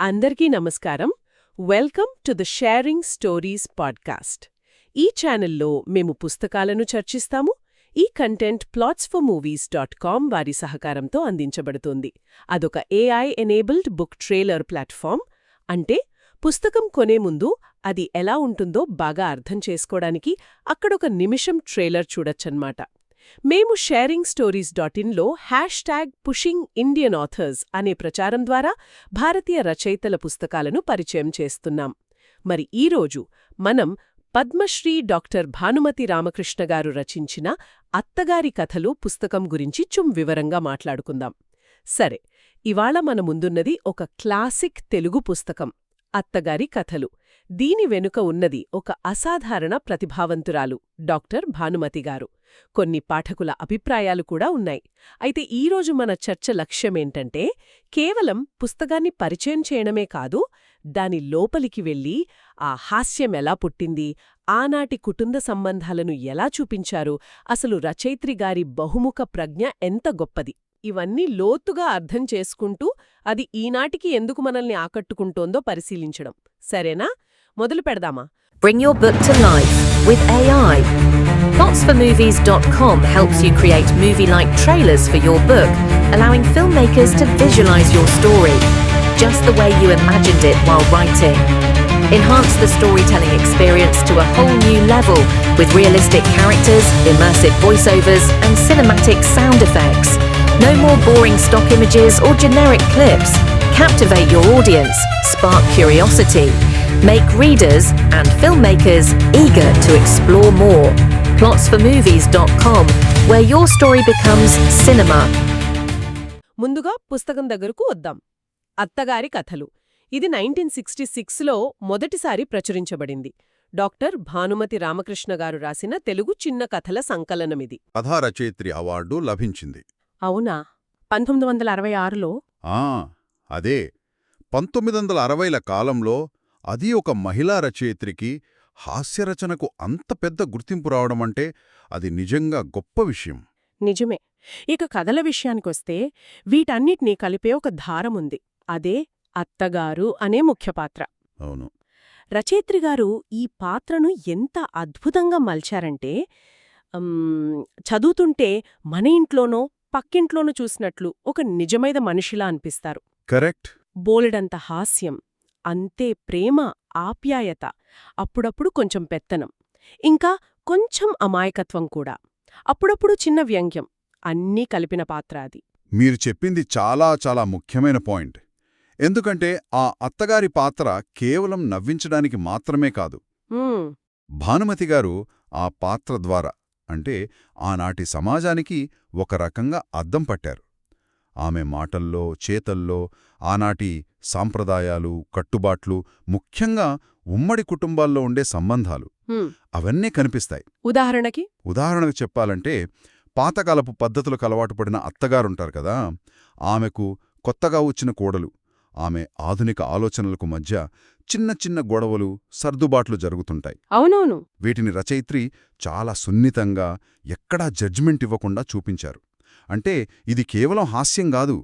అందరికీ నమస్కారం. Welcome to the sharing stories podcast. ఈ ఛానల్లో మేము పుస్తకాలను చర్చిస్తాము. ఈ content plots for movies dot com వారి సహకారంతో అందించబడుతోంది. అదొక AI enabled book trailer platform అంటే పుస్తకం కొనే ముందు అది ఎలా ఉంటుందో బాగా అర్థం చేసుకోవడానికి అక్కడొక నిమిషం ట్రేలర్ చూడొచ్చన్మాట మేము sharing stories dot ఇన్లో hash tag pushing Indian authors అనే ప్రచారం ద్వారా భారతీయ రచయితల పుస్తకాలను పరిచయం చేస్తున్నాం. మరి ఈరోజు మనం పద్మశ్రీ డాక్టర్ భానుమతి రామకృష్ణ గారు రచించిన అత్తగారి కథలు పుస్తకం గురించి చుం వివరంగా మాట్లాడుకుందాం. సరే ఇవాళ మన ముందున్నది ఒక క్లాసిక్ తెలుగు పుస్తకం. అత్తగారి కథలు. దీని వెనుక ఉన్నది ఒక అసాధారణ ప్రతిభావంతురాలు డాక్టర్ భానుమతిగారు కొన్ని పాఠకుల అభిప్రాయాలు కూడా ఉన్నాయి. అయితే ఈరోజు మన చర్చ లక్ష్యమేంటంటే కేవలం పుస్తకాన్ని పరిచయం చేయడమే కాదు దాని లోపలికి వెళ్ళి ఆ హాస్యం ఎలా పుట్టింది ఆనాటి కుటుంబ సంబంధాలను ఎలా చూపించారు అసలు రచయిత్రిగారి బహుముఖ ప్రజ్ఞ ఎంత గొప్పది. ఇవన్నీ లోతుగా అర్థం చేసుకుంటూ అది ఈనాటికి ఎందుకు మనల్ని ఆకట్టుకుంటోందో పరిశీలించడం సరేనా మొదలు పెడదామా Bring your book to life with AI. Plotsformovies.com helps you create movie like trailers for your book, allowing filmmakers to visualize your story just the way you imagined it while writing. Enhance the storytelling experience to a whole new level with realistic characters, immersive voiceovers, and cinematic sound effects. No more boring stock images or generic clips. Captivate your audience, spark curiosity, make readers and filmmakers eager to explore more. Plotsformovies.com, where your story becomes cinema. ముందుగా పుస్తకం దగ్గరకు వద్దాం అత్తగారి కథలు ఇది nineteen sixty సిక్స్లో మొదటిసారి ప్రచురించబడింది డాక్టర్ భానుమతి రామకృష్ణ గారు రాసిన తెలుగు చిన్న కథల సంకలనమిది కథా రచయిత్రి అవార్డు లభించింది అవునా? పంతొమ్మిది వందల అరవై ఆరులో ఆ అదే. పంతొమ్మిది వందల అరవైల కాలంలో అది ఒక మహిళా రచయిత్రికి హాస్యరచనకు అంత పెద్ద గుర్తింపు రావడమంటే అది నిజంగా గొప్ప విషయం. నిజమే. ఇక కథల విషయానికొస్తే వీటన్నిటినీ కలిపే ఒక ధారముంది అదే అత్తగారు అనే ముఖ్య పాత్ర. అవును. రచయిత్రి గారు ఈ పాత్రను ఎంత అద్భుతంగా మలిచారంటే చదువుతుంటే మన ఇంట్లోనో పక్కింట్లోనో చూసినట్లు ఒక నిజమైన మనిషిలా అనిపిస్తారు. కరెక్ట్. బోలెడంత హాస్యం అంతే ప్రేమ ఆప్యాయత అప్పుడప్పుడు కొంచెం పెత్తనం ఇంకా కొంచెం అమాయకత్వం కూడా. అప్పుడప్పుడు చిన్న వ్యంగ్యం అన్నీ కలిపిన పాత్ర అది. మీరు చెప్పింది చాలా చాలా ముఖ్యమైన పాయింట్. ఎందుకంటే ఆ అత్తగారి పాత్ర కేవలం నవ్వించడానికి మాత్రమే కాదు. ఉమ్, భానుమతి గారు ఆ పాత్ర ద్వారా అంటే ఆనాటి సమాజానికి ఒక రకంగా అద్దం పట్టారు. ఆమె మాటల్లో చేతల్లో ఆనాటి సాంప్రదాయాలు కట్టుబాట్లు ముఖ్యంగా ఉమ్మడి కుటుంబాల్లో ఉండే సంబంధాలు. అవన్నీ కనిపిస్తాయి. ఉదాహరణకి? ఉదాహరణకు చెప్పాలంటే పాతకాలపు పద్ధతులకు అలవాటు పడిన అత్తగారుంటారు కదా ఆమెకు కొత్తగా వచ్చిన కోడలు ఆమె ఆధునిక ఆలోచనలకు మధ్య చిన్న చిన్న గొడవలు సర్దుబాట్లు జరుగుతుంటాయి. అవునవును. వీటిని రచయిత్రి చాలా సున్నితంగా ఎక్కడా జడ్జిమెంట్ ఇవ్వకుండా చూపించారు. అంటే ఇది కేవలం హాస్యం కాదు.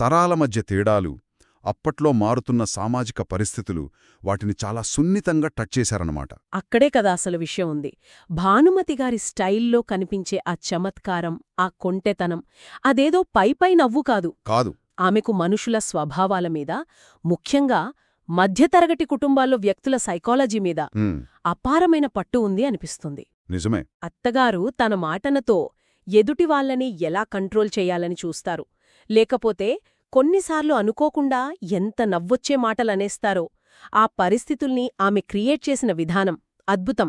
తరాల మధ్య తేడాలు అప్పట్లో మారుతున్న సామాజిక పరిస్థితులు వాటిని చాలా సున్నితంగా టచ్ చేశారన్నమాట. అక్కడే కదా అసలు విషయం ఉంది. భానుమతి గారి స్టైల్లో కనిపించే ఆ చమత్కారం ఆ కొంటెతనం అదేదో పైపై నవ్వు కాదు. కాదు. ఆమెకు మనుషుల స్వభావాల మీద ముఖ్యంగా మధ్యతరగటి కుటుంబాల్లో వ్యక్తుల సైకాలజీ మీద అపారమైన పట్టు ఉంది అనిపిస్తుంది. నిజమే. అత్తగారు తన మాటనతో ఎదుటివాళ్ళని ఎలా కంట్రోల్ చెయ్యాలని చూస్తారు. లేకపోతే కొన్నిసార్లు అనుకోకుండా ఎంత నవ్వొచ్చే మాటలనేస్తారో ఆ పరిస్థితుల్ని ఆమె క్రియేట్ చేసిన విధానం అద్భుతం.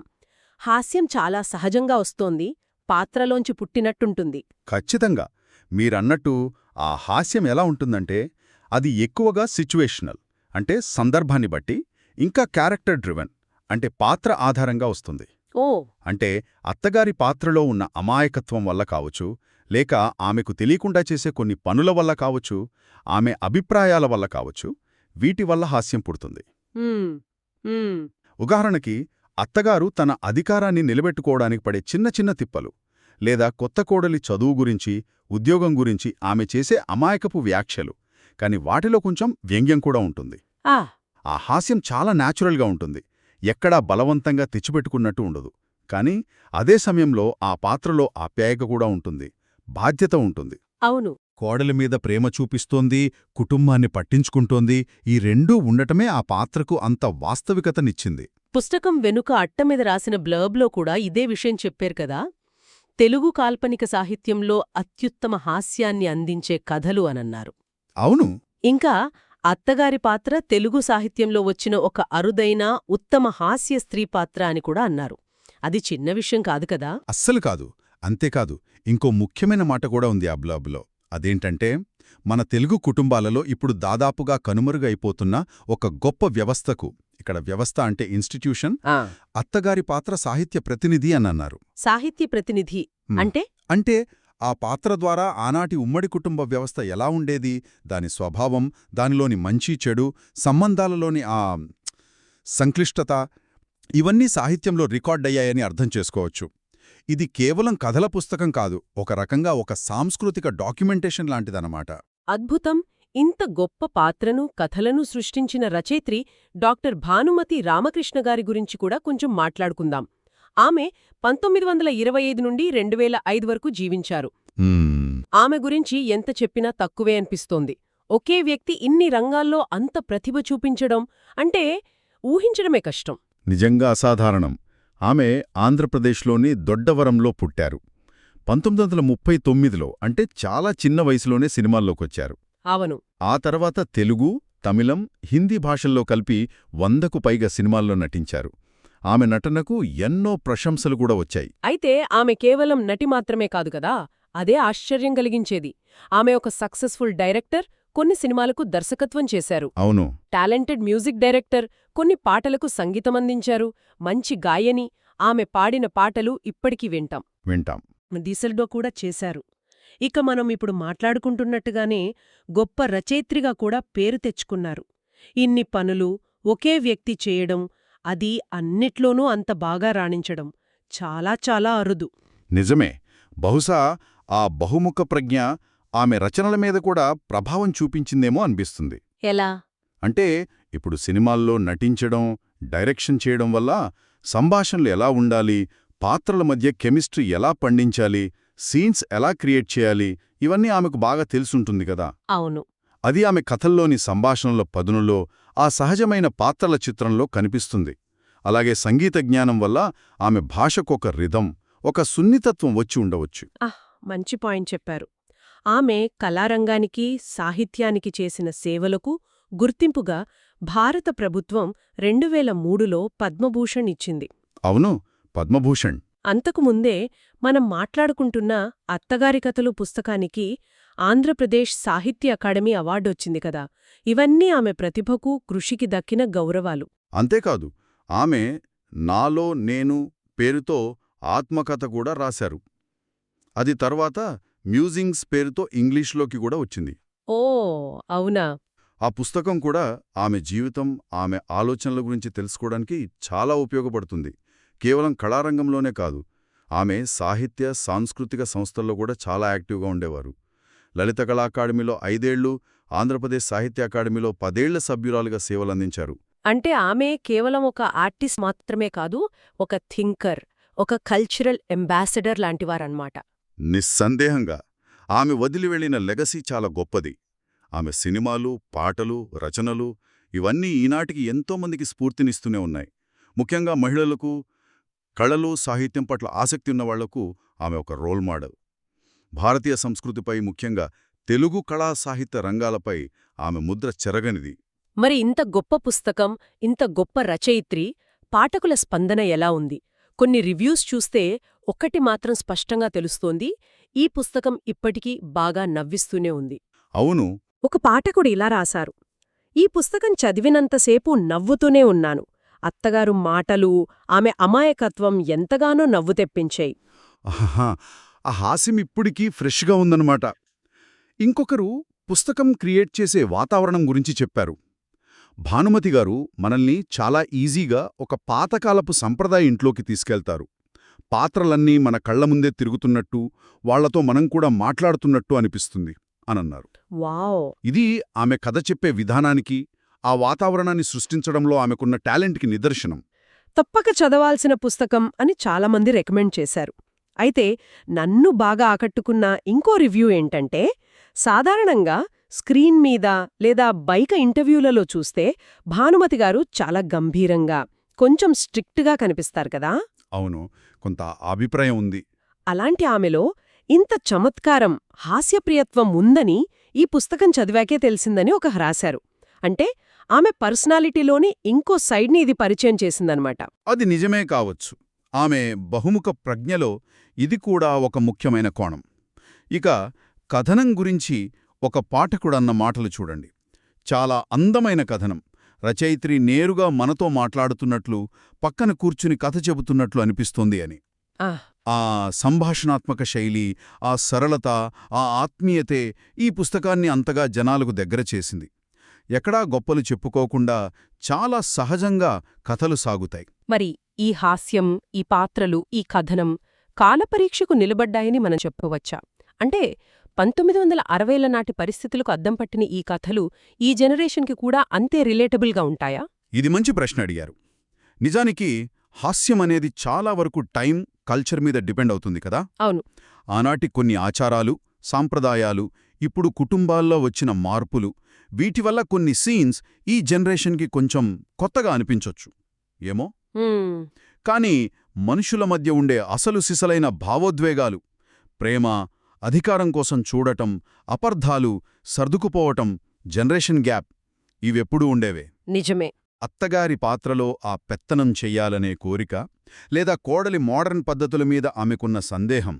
హాస్యం చాలా సహజంగా వస్తోంది పాత్రలోంచి పుట్టినట్టుంటుంది. ఖచ్చితంగా. మీరన్నట్టు ఆ హాస్యం ఎలా ఉంటుందంటే అది ఎక్కువగా సిచ్యువేషనల్. అంటే సందర్భాన్ని బట్టి ఇంకా క్యారెక్టర్ డ్రివెన్ అంటే పాత్ర ఆధారంగా వస్తుంది. ఓ! అంటే అత్తగారి పాత్రలో ఉన్న అమాయకత్వం వల్ల కావచ్చు లేక ఆమెకు తెలియకుండా చేసే కొన్ని పనుల వల్ల కావచ్చు ఆమె అభిప్రాయాల వల్ల కావచ్చు వీటి వల్ల హాస్యం పుడుతుంది. ఉదాహరణకి అత్తగారు తన అధికారాన్ని నిలబెట్టుకోవడానికి పడే చిన్న చిన్న తిప్పలు లేదా కొత్త కోడలి చదువు గురించి ఉద్యోగం గురించి ఆమె చేసే అమాయకపు వ్యాఖ్యలు కాని వాటిలో కొంచెం వ్యంగ్యం కూడా ఉంటుంది. ఆ. ఆ హాస్యం చాలా న్యాచురల్గా ఉంటుంది. ఎక్కడా బలవంతంగా తెచ్చిపెట్టుకున్నట్టు ఉండదు. కానీ అదే సమయంలో ఆ పాత్రలో ఆప్యాయత కూడా ఉంటుంది. బాధ్యత ఉంటుంది. అవును. కోడలి మీద ప్రేమ చూపిస్తోంది కుటుంబాన్ని పట్టించుకుంటోంది ఈ రెండూ ఉండటమే ఆ పాత్రకు అంత వాస్తవికతనిచ్చింది. పుస్తకం వెనుక అట్ట మీద రాసిన బ్లర్బ్లో కూడా ఇదే విషయం చెప్పారు కదా? తెలుగు కాల్పనిక సాహిత్యంలో అత్యుత్తమ హాస్యాన్ని అందించే కథలు అనన్నారు. అవును. ఇంకా అత్తగారి పాత్ర తెలుగు సాహిత్యంలో వచ్చిన ఒక అరుదైన ఉత్తమ హాస్య స్త్రీ పాత్ర అని కూడా అన్నారు. అది చిన్న విషయం కాదు కదా? అస్సలు కాదు. అంతేకాదు ఇంకో ముఖ్యమైన మాట కూడా ఉంది ఆ బ్లాబ్లో అదేంటంటే మన తెలుగు కుటుంబాలలో ఇప్పుడు దాదాపుగా కనుమరుగైపోతున్న ఒక గొప్ప వ్యవస్థకు ఇక్కడ వ్యవస్థ అంటే ఇన్స్టిట్యూషన్ అత్తగారి పాత్ర సాహిత్య ప్రతినిధి అనన్నారు సాహిత్య ప్రతినిధి. అంటే? అంటే ఆ పాత్ర ద్వారా ఆనాటి ఉమ్మడి కుటుంబ వ్యవస్థ ఎలా ఉండేది? దాని స్వభావం దానిలోని మంచి చెడు సంబంధాలలోని ఆ సంక్లిష్టత ఇవన్నీ సాహిత్యంలో రికార్డయ్యాయని అర్థం చేసుకోవచ్చు. ఇది కేవలం కథల పుస్తకం కాదు ఒక రకంగా ఒక సాంస్కృతిక డాక్యుమెంటేషన్ లాంటిదన్నమాట. అద్భుతం! ఇంత గొప్ప పాత్రను కథలను సృష్టించిన రచయిత్రి డాక్టర్ భానుమతి రామకృష్ణ గారి గురించి కూడా కొంచెం మాట్లాడుకుందాం. ఆమె పంతొమ్మిది వందల ఇరవై ఐదు నుండి రెండు వేల ఐదు వరకు జీవించారు. ఆమె గురించి ఎంత చెప్పినా తక్కువే అనిపిస్తోంది. ఒకే వ్యక్తి ఇన్ని రంగాల్లో అంత ప్రతిభ చూపించడం అంటే ఊహించడమే కష్టం. నిజంగా అసాధారణం. ఆమె ఆంధ్రప్రదేశ్లోని దొడ్డవరంలో పుట్టారు. పంతొమ్మిది వందల ముప్పై తొమ్మిదిలో అంటే చాలా చిన్న వయసులోనే సినిమాల్లోకొచ్చారు. అవును. ఆ తర్వాత తెలుగు తమిళం హిందీ భాషల్లో కలిపి వందకు పైగా సినిమాల్లో నటించారు. ఆమె నటనకు ఎన్నో ప్రశంసలు కూడా వచ్చాయి. అయితే ఆమె కేవలం నటి మాత్రమే కాదు కదా అదే ఆశ్చర్యం కలిగించేది. ఆమె ఒక సక్సెస్ఫుల్ డైరెక్టర్ కొన్ని సినిమాలకు దర్శకత్వం చేశారు. అవును. టాలెంటెడ్ మ్యూజిక్ డైరెక్టర్ కొన్ని పాటలకు సంగీతమందించారు మంచి గాయని ఆమె పాడిన పాటలు ఇప్పటికీ వింటాం. వింటాం. దిశల్డో కూడా చేశారు. ఇక మనం ఇప్పుడు మాట్లాడుకుంటున్నట్టుగానే గొప్ప రచయిత్రిగా కూడా పేరు తెచ్చుకున్నారు. ఇన్ని పనులు ఒకే వ్యక్తి చేయడం అది అన్నిట్లోనూ అంత బాగా రాణించడం చాలా చాలా అరుదు. నిజమే. బహుశా ఆ బహుముఖ ప్రజ్ఞ ఆమె రచనల మీద కూడా ప్రభావం చూపించిందేమో అనిపిస్తుంది. ఎలా? అంటే ఇప్పుడు సినిమాల్లో నటించడం డైరెక్షన్ చేయడం వల్ల సంభాషణలు ఎలా ఉండాలి పాత్రల మధ్య కెమిస్ట్రీ ఎలా పండించాలి సీన్స్ ఎలా క్రియేట్ చేయాలి ఇవన్నీ ఆమెకు బాగా తెలుసుంటుంది కదా. అవును. అది ఆమె కథల్లోని సంభాషణల పదునులో ఆ సహజమైన పాత్రల చిత్రంలో కనిపిస్తుంది. అలాగే సంగీత జ్ఞానం వల్ల ఆమె భాషకొక రిధం ఒక సున్నితత్వం వచ్చి ఉండవచ్చు. ఆహ్ మంచి పాయింట్ చెప్పారు. ఆమె కళారంగానికి సాహిత్యానికి చేసిన సేవలకు గుర్తింపుగా భారత ప్రభుత్వం రెండు వేల మూడులో పద్మభూషణ్ ఇచ్చింది. అవును పద్మభూషణ్. అంతకుముందే మనం మాట్లాడుకుంటున్న అత్తగారి కథలు పుస్తకానికి ఆంధ్రప్రదేశ్ సాహిత్య అకాడమీ అవార్డొచ్చింది కదా. ఇవన్నీ ఆమె ప్రతిభకు కృషికి దక్కిన గౌరవాలు. అంతేకాదు ఆమె నాలో నేను పేరుతో ఆత్మకథ కూడా రాశారు. అది తర్వాత మ్యూజింగ్స్ పేరుతో ఇంగ్లీష్లోకి కూడా వచ్చింది. ఓ అవునా? ఆ పుస్తకం కూడా ఆమె జీవితం ఆమె ఆలోచనల గురించి తెలుసుకోవడానికి చాలా ఉపయోగపడుతుంది. కేవలం కళారంగంలోనే కాదు ఆమె సాహిత్య సాంస్కృతిక సంస్థల్లో కూడా చాలా యాక్టివ్గా ఉండేవారు. లలిత కళా అకాడమీలో ఐదేళ్ళు ఆంధ్రప్రదేశ్ సాహిత్య అకాడమీలో పదేళ్ళ సభ్యురాలుగా సేవలందించారు. అంటే ఆమె కేవలం ఒక ఆర్టిస్ట్ మాత్రమే కాదు ఒక థింకర్ ఒక కల్చరల్ అంబాసిడర్ లాంటివారన్నమాట. నిస్సందేహంగా ఆమె వదిలి వెళ్ళిన లెగసీ చాలా గొప్పది. ఆమె సినిమాలు పాటలు రచనలు ఇవన్నీ ఈనాటికి ఎంతోమందికి స్ఫూర్తినిస్తూనే ఉన్నాయి. ముఖ్యంగా మహిళలకు కళలు సాహిత్యం పట్ల ఆసక్తి ఉన్నవాళ్ళకు ఆమె ఒక రోల్ మోడల్. భారతీయ సంస్కృతిపై ముఖ్యంగా తెలుగు కళా సాహిత్య రంగాలపై ఆమె ముద్ర చెరగనిది. మరి ఇంత గొప్ప పుస్తకం ఇంత గొప్ప రచయిత్రి పాఠకుల స్పందన ఎలా ఉంది? కొన్ని రివ్యూస్ చూస్తే ఒక్కటి మాత్రం స్పష్టంగా తెలుస్తోంది ఈ పుస్తకం ఇప్పటికీ బాగా నవ్విస్తూనే ఉంది. అవును. ఒక పాఠకుడు ఇలా రాశారు ఈ పుస్తకం చదివినంతసేపు నవ్వుతూనే ఉన్నాను. అత్తగారు మాటలు ఆమె అమాయకత్వం ఎంతగానో నవ్వు తెప్పించాయి ఆ హాస్యం ఇప్పటికీ ఫ్రెష్గా ఉందన్నమాట. ఇంకొకరు పుస్తకం క్రియేట్ చేసే వాతావరణం గురించి చెప్పారు. భానుమతి గారు మనల్ని చాలా ఈజీగా ఒక పాతకాలపు సంప్రదాయ ఇంట్లోకి తీసుకెళ్తారు. పాత్రలన్నీ మన కళ్ళ ముందే తిరుగుతున్నట్టు వాళ్ళతో మనం కూడా మాట్లాడుతున్నట్టు అనిపిస్తుంది అనన్నారు. ఇది ఆమె కథ చెప్పే విధానానికి ఆ వాతావరణాన్ని సృష్టించడంలో ఆమెకున్న టాలెంట్కి నిదర్శనం. తప్పక చదవాల్సిన పుస్తకం అని చాలామంది రికమెండ్ చేశారు. అయితే నన్ను బాగా ఆకట్టుకున్న ఇంకో రివ్యూ ఏంటంటే సాధారణంగా స్క్రీన్ మీద లేదా బైక ఇంటర్వ్యూలలో చూస్తే భానుమతి గారు చాలా గంభీరంగా కొంచెం స్ట్రిక్ట్గా కనిపిస్తారు కదా? అవును. కొంత అభిప్రాయం ఉంది. అలాంటి ఆమెలో ఇంత చమత్కారం హాస్యప్రియత్వం ఉందని ఈ పుస్తకం చదివాకే తెలిసిందని ఒక రాశారు అంటే ఆమె పర్సనాలిటీలోని ఇంకో సైడ్ని ఇది పరిచయం చేసిందనమాట. అది నిజమే కావచ్చు. ఆమె బహుముఖ ప్రజ్ఞలో ఇది కూడా ఒక ముఖ్యమైన కోణం. ఇక కథనం గురించి ఒక పాఠకుడన్న మాటలు చూడండి. చాలా అందమైన కథనం. రచయిత్రి నేరుగా మనతో మాట్లాడుతున్నట్లు పక్కన కూర్చుని కథ చెబుతున్నట్లు అనిపిస్తోంది అని. ఆ. సంభాషణాత్మక శైలి ఆ సరళత ఆ ఆత్మీయతే ఈ పుస్తకాన్ని అంతగా జనాలకు దగ్గర చేసింది. ఎక్కడా గొప్పలు చెప్పుకోకుండా చాలా సహజంగా కథలు సాగుతాయి. మరి ఈ హాస్యం ఈ పాత్రలు ఈ కథనం కాలపరీక్షకు నిలబడ్డాయని మనం చెప్పవచ్చా? అంటే పంతొమ్మిది వందల అరవైల నాటి పరిస్థితులకు అద్దం పట్టిన ఈ కథలు ఈ జనరేషన్కి కూడా అంతే రిలేటబుల్గా ఉంటాయా? ఇది మంచి ప్రశ్న అడిగారు. నిజానికి హాస్యం అనేది చాలా వరకు టైం కల్చర్ మీద డిపెండ్ అవుతుంది కదా? అవును. ఆనాటి కొన్ని ఆచారాలు సాంప్రదాయాలు ఇప్పుడు కుటుంబాల్లో వచ్చిన మార్పులు వీటి వల్ల కొన్ని సీన్స్ ఈ జనరేషన్కి కొంచెం కొత్తగా అనిపించొచ్చు. ఏమో? కానీ మనుషుల మధ్య ఉండే అసలు సిసలైన భావోద్వేగాలు ప్రేమ అధికారం కోసం చూడటం అపర్ధాలు సర్దుకుపోవటం జనరేషన్ గ్యాప్ ఇవెప్పుడూ ఉండేవే. నిజమే. అత్తగారి పాత్రలో ఆ పెత్తనం చెయ్యాలనే కోరిక లేదా కోడలి మోడర్న్ పద్ధతుల మీద ఆమెకున్న సందేహం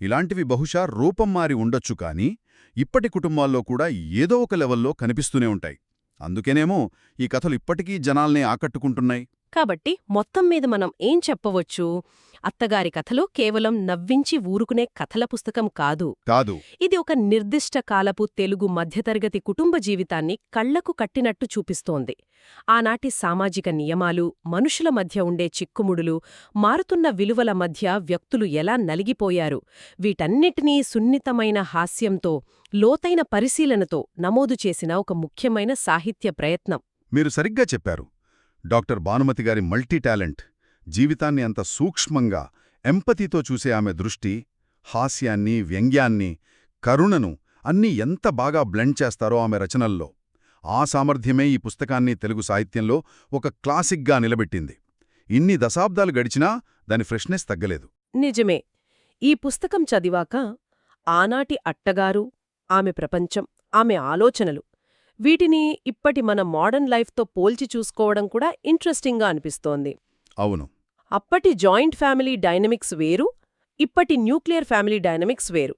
ఇలాంటివి బహుశా రూపం మారి ఉండొచ్చు కానీ ఇప్పటి కుటుంబాల్లో కూడా ఏదో ఒక లెవెల్లో కనిపిస్తూనే ఉంటాయి. అందుకేనేమో ఈ కథలు ఇప్పటికీ జనాల్ని ఆకట్టుకుంటున్నాయి. కాబట్టి మొత్తం మీద మనం ఏం చెప్పవచ్చు? అత్తగారి కథలు కేవలం నవ్వించి ఊరుకునే కథల పుస్తకం కాదు. కాదు. ఇది ఒక నిర్దిష్ట కాలపు తెలుగు మధ్యతరగతి కుటుంబ జీవితాన్ని కళ్ళకు కట్టినట్టు చూపిస్తోంది. ఆనాటి సామాజిక నియమాలు మనుషుల మధ్య ఉండే చిక్కుముడులు మారుతున్న విలువల మధ్య వ్యక్తులు ఎలా నలిగిపోయారు? వీటన్నిటినీ సున్నితమైన హాస్యంతో లోతైన పరిశీలనతో నమోదు చేసిన ఒక ముఖ్యమైన సాహిత్య ప్రయత్నం. మీరు సరిగ్గా చెప్పారు. డాక్టర్ భానుమతి గారి మల్టీ టాలెంట్ జీవితాన్ని అంత సూక్ష్మంగా ఎంపతితో చూసే ఆమె దృష్టి హాస్యాన్ని వ్యంగ్యాన్ని కరుణను అన్నీ ఎంత బాగా బ్లెండ్ చేస్తారో ఆమె రచనల్లో. ఆ సామర్థ్యమే ఈ పుస్తకాన్ని తెలుగు సాహిత్యంలో ఒక క్లాసిక్గా నిలబెట్టింది. ఇన్ని దశాబ్దాలు గడిచినా దాని ఫ్రెష్నెస్ తగ్గలేదు. నిజమే. ఈ పుస్తకం చదివాక ఆనాటి అట్టగారు ఆమె ప్రపంచం ఆమె ఆలోచనలు వీటిని ఇప్పటి మన మోడర్న్ లైఫ్తో పోల్చి చూసుకోవడం కూడా ఇంట్రెస్టింగ్గా అనిపిస్తోంది. అవును. అప్పటి జాయింట్ ఫ్యామిలీ డైనమిక్స్ వేరు ఇప్పటి న్యూక్లియర్ ఫ్యామిలీ డైనమిక్స్ వేరు.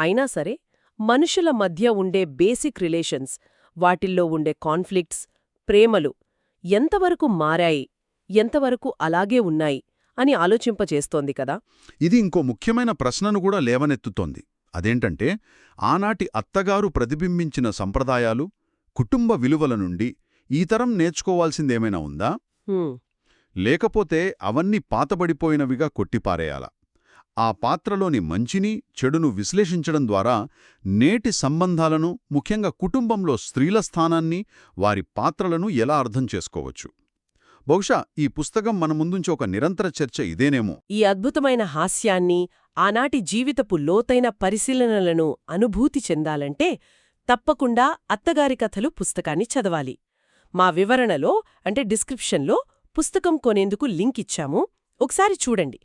అయినా సరే మనుషుల మధ్య ఉండే బేసిక్ రిలేషన్స్ వాటిల్లో ఉండే కాన్ఫ్లిక్ట్స్ ప్రేమలు ఎంతవరకు మారాయి ఎంతవరకు అలాగే ఉన్నాయి అని ఆలోచింపచేస్తోంది కదా? ఇది ఇంకో ముఖ్యమైన ప్రశ్నను కూడా లేవనెత్తుతోంది. అదేంటంటే ఆనాటి అత్తగారు ప్రతిబింబించిన సంప్రదాయాలు కుటుంబ విలువల నుండి ఈ తరం నేర్చుకోవాల్సిందేమైనా ఉందా? లేకపోతే అవన్నీ పాతబడిపోయినవిగా కొట్టిపారేయాల? ఆ పాత్రలోని మంచిని చెడును విశ్లేషించడం ద్వారా నేటి సంబంధాలను ముఖ్యంగా కుటుంబంలో స్త్రీల స్థానాన్ని వారి పాత్రలను ఎలా అర్థం చేసుకోవచ్చు? బహుశా ఈ పుస్తకం మన ముందుంచి ఒక నిరంతర చర్చ ఇదేనేమో. ఈ అద్భుతమైన హాస్యాన్ని ఆనాటి జీవితపు లోతైన పరిశీలనలను అనుభూతి చెందాలంటే తప్పకుండా అత్తగారి కథలు పుస్తకాన్ని చదవాలి. మా వివరణలో అంటే డిస్క్రిప్షన్లో పుస్తకం కొనేందుకు లింక్ ఇచ్చాము. ఒకసారి చూడండి.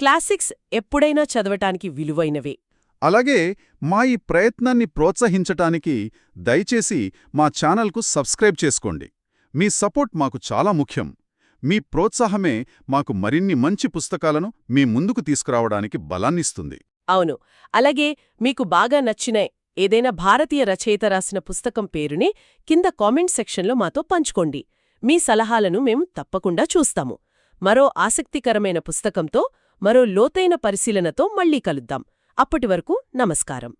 క్లాసిక్స్ ఎప్పుడైనా చదవటానికి విలువైనవే. అలాగే మా ఈ ప్రయత్నాన్ని ప్రోత్సహించటానికి దయచేసి మా ఛానల్కు సబ్స్క్రైబ్ చేసుకోండి. మీ సపోర్ట్ మాకు చాలా ముఖ్యం. మీ ప్రోత్సాహమే మాకు మరిన్ని మంచి పుస్తకాలను మీ ముందుకు తీసుకురావడానికి బలాన్నిస్తుంది. అవును. అలాగే మీకు బాగా నచ్చిన ఏదైనా భారతీయ రచయిత రాసిన పుస్తకం పేరుని కింద కామెంట్ సెక్షన్లో మాతో పంచుకోండి. మీ సలహాలను మేము తప్పకుండా చూస్తాము. మరో ఆసక్తికరమైన పుస్తకంతో మరో లోతైన పరిశీలనతో మళ్ళీ కలుద్దాం. అప్పటి వరకు నమస్కారం.